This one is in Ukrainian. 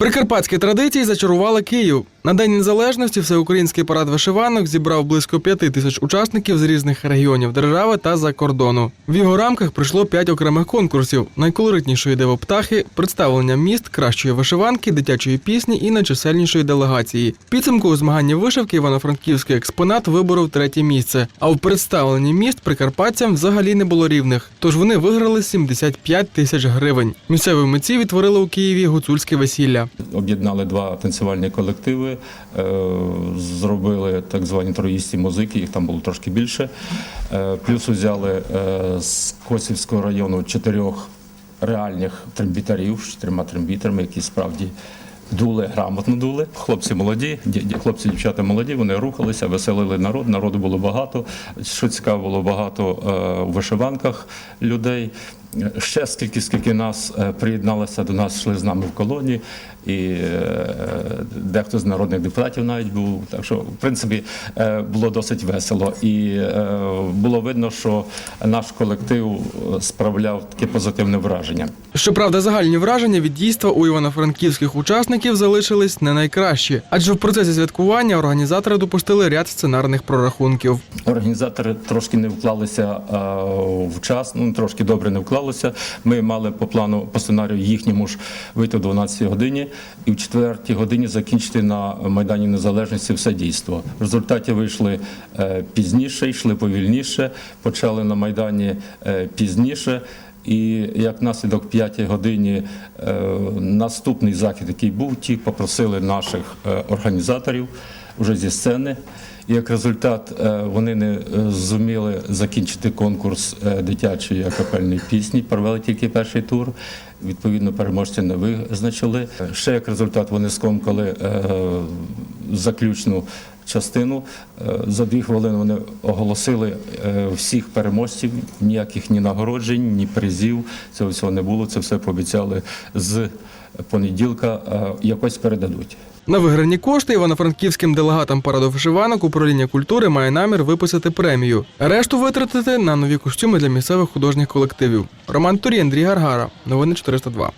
Прикарпатські традиції зачарували Київ. На День Незалежності всеукраїнський парад вишиванок зібрав близько п'яти тисяч учасників з різних регіонів держави та за кордону. В його рамках пройшло п'ять окремих конкурсів: найколоритнішої диво птахи, представлення міст, кращої вишиванки, дитячої пісні і найчисельнішої делегації. Підсумку у змаганні вишивки івано-франківський експонат виборов третє місце. А в представленні міст прикарпатцям взагалі не було рівних. Тож вони виграли 75 тисяч гривень. Місцеві митці відтворили у Києві гуцульське весілля. Об'єднали два танцювальні колективи, е, зробили так звані троїсті музики, їх там було трошки більше. Е, Плюс взяли е, з Косівського району чотирьох реальних трембітарів з чотирма трембітерами, які справді дули, грамотно дули. Хлопці молоді, ді- ді- хлопці, дівчата молоді, вони рухалися, веселили народ. Народу було багато. Що цікаво, було багато у вишиванках людей. Ще скільки, скільки нас е, приєдналося до нас, йшли з нами в колонії, і е, дехто з народних депутатів навіть був. Так що, в принципі, е, було досить весело. І було видно, що наш колектив справляв таке позитивне враження. Щоправда, загальні враження від дійства у івано-франківських учасників залишились не найкращі, адже в процесі святкування організатори допустили ряд сценарних прорахунків. Організатори трошки не вклалися в час, ну трошки добре не вклалися. Ми мали по плану по сценарію їхньому ж вийти о 12 годині і в 4 годині закінчити на Майдані Незалежності все дійство. В результаті вийшли е, пізніше, йшли повільніше, почали на Майдані е, пізніше. І як наслідок 5 годині е, наступний захід, який був, ті попросили наших е, організаторів вже зі сцени. Як результат е, вони не зуміли закінчити конкурс дитячої акапельної пісні, провели тільки перший тур. Відповідно, переможця не визначили. Ще як результат вони скомкали заключну частину. Е, За дві хвилини вони оголосили е, всіх переможців, ніяких ні нагороджень, ні призів. Цього всього не було. Це все пообіцяли з понеділка е, якось передадуть. На виграні кошти івано-франківським делегатам параду вишиванок управління культури має намір виписати премію. Решту витратити на нові костюми для місцевих художніх колективів. Роман Турій, Андрій Гаргара. Новини 402.